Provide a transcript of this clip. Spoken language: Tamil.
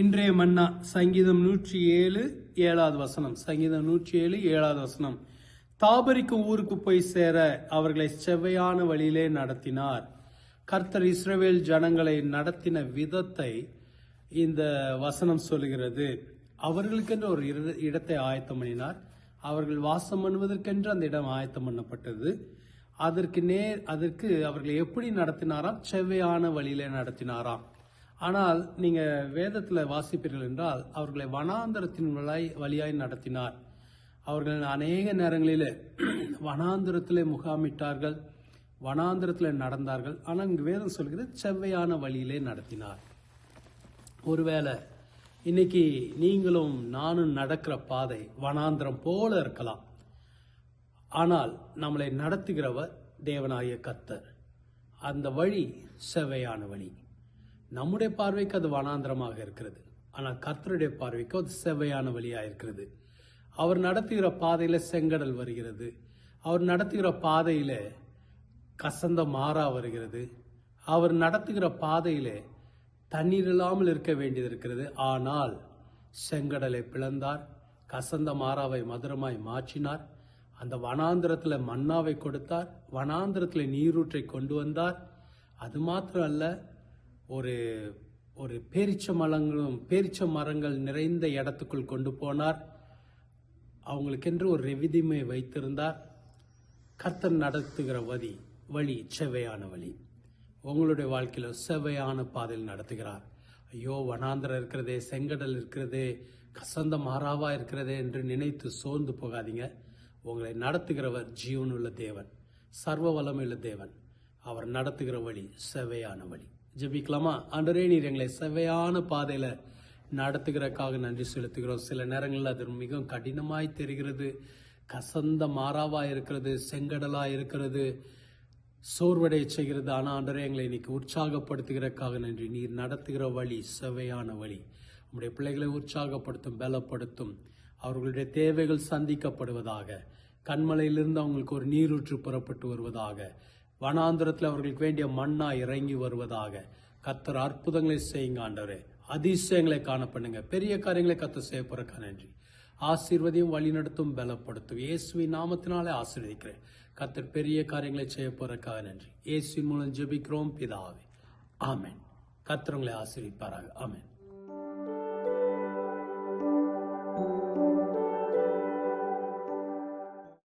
இன்றைய மன்னா சங்கீதம் நூற்றி ஏழு ஏழாவது வசனம். சங்கீதம் நூற்றி ஏழு ஏழாவது வசனம். தாபரிக்கும் ஊருக்கு போய் சேர அவர்களை செவ்வையான வழியிலே நடத்தினார். கர்த்தர் இஸ்ரவேல் ஜனங்களை நடத்தின விதத்தை இந்த வசனம் சொல்லுகிறது. அவர்களுக்கென்று ஒரு இடத்தை ஆயத்தம் பண்ணினார். அவர்கள் வாசம் பண்ணுவதற்கென்று அந்த இடம் ஆயத்தம் பண்ணப்பட்டது. அதற்கு நேர் அதற்கு அவர்களை எப்படி நடத்தினாராம்? செவ்வையான வழியிலே நடத்தினாராம். ஆனால் நீங்க வேதத்துல வாசிப்பீர்கள் என்றால் அவர்களை வனாந்தரத்தின் வழாய் வழியாய் நடத்தினார். அவர்கள் அநேக நேரங்களில் வனாந்திரத்தில் முகாமிட்டார்கள் வனாந்திரத்தில் நடந்தார்கள். ஆனால் இங்கு வேதம் சொல்கிறது செவ்வையான வழியிலே நடத்தினார். ஒருவேளை இன்னைக்கு நீங்களும் நானும் நடக்கிற பாதை வனாந்திரம் போல இருக்கலாம். ஆனால் நம்மளை நடத்துகிறவர் தேவனாய கத்தர் அந்த வழி செவ்வையான வழி. நம்முடைய பார்வைக்கு அது வனாந்திரமாக இருக்கிறது. ஆனால் கர்த்தருடைய பார்வைக்கு அது செவ்வையான வழியாக இருக்கிறது. அவர் நடத்துகிற பாதையில் செங்கடல் வருகிறது. அவர் நடத்துகிற பாதையில் கசந்த மாறா வருகிறது. அவர் நடத்துகிற பாதையில் தண்ணீர் இல்லாமல் இருக்க வேண்டியது இருக்கிறது. ஆனால் செங்கடலை பிளந்தார் கசந்த மாறாவை மதுரமாய் மாற்றினார். அந்த வனாந்திரத்தில் மன்னாவை கொடுத்தார். வனாந்திரத்தில் நீரூற்றை கொண்டு வந்தார். அது மாத்திரம் அல்ல ஒரு ஒரு பேரிச்ச மலங்களும் பேரிச்ச மரங்கள் நிறைந்த இடத்துக்குள் கொண்டு போனார். அவங்களுக்கென்று ஒரு ரெவிதிமை வைத்திருந்தார். கர்த்தர் நடத்துகிற வழி வழி செவையான வழி. உங்களுடைய வாழ்க்கையில் செவையான பாதையில் நடத்துகிறார். ஐயோ வனாந்திரம் இருக்கிறதே செங்கடல் இருக்கிறதே கசந்த மாறாவா இருக்கிறதே என்று நினைத்து சோர்ந்து போகாதீங்க. உங்களை நடத்துகிறவர் ஜீவனுள்ள தேவன் சர்வ வளமுள்ள தேவன். அவர் நடத்துகிற வழி செவையான வழி. ஜெபிக்கலாமா? அன்றரே நீர் எங்களை செவையான பாதையில நடத்துகிறக்காக நன்றி செலுத்துகிறோம். சில நேரங்களில் அது மிகவும் கடினமாய் தெரிகிறது. கசந்த மாறாவா இருக்கிறது செங்கடலா இருக்கிறது சோர்வடைய செய்கிறது. ஆனா அன்றரே எங்களை இன்னைக்கு உற்சாகப்படுத்துகிறக்காக நன்றி. நீர் நடத்துகிற வழி செவையான வழி. நம்முடைய பிள்ளைகளை உற்சாகப்படுத்தும் பலப்படுத்தும். அவர்களுடைய தேவைகள் சந்திக்கப்படுவதாக கண்மலையிலிருந்து அவங்களுக்கு ஒரு நீரூற்று புறப்பட்டு வருவதாக வனாந்திரத்தில் அவர்களுக்கு வேண்டிய மண்ணா இறங்கி வருவதாக. கத்தர் அற்புதங்களை செய்யுங்க ஆண்டவரே. அதிசயங்களை காண பண்ணுங்க. பெரிய காரியங்களை கத்த செய்ய போறக்கா நன்றி. ஆசீர்வதியும் வழிநடத்தும் பலப்படுத்தும். இயேசுவின் நாமத்தினாலே ஆசீர்வதிக்கிறேன். கத்தர் பெரிய காரியங்களை செய்ய போறக்காக நன்றி. இயேசுவின் மூலம் ஜெபிக்கிறோம் பிதாவே. ஆமேன். கத்தர் உங்களை ஆசீர்விப்பாராக. ஆமேன்.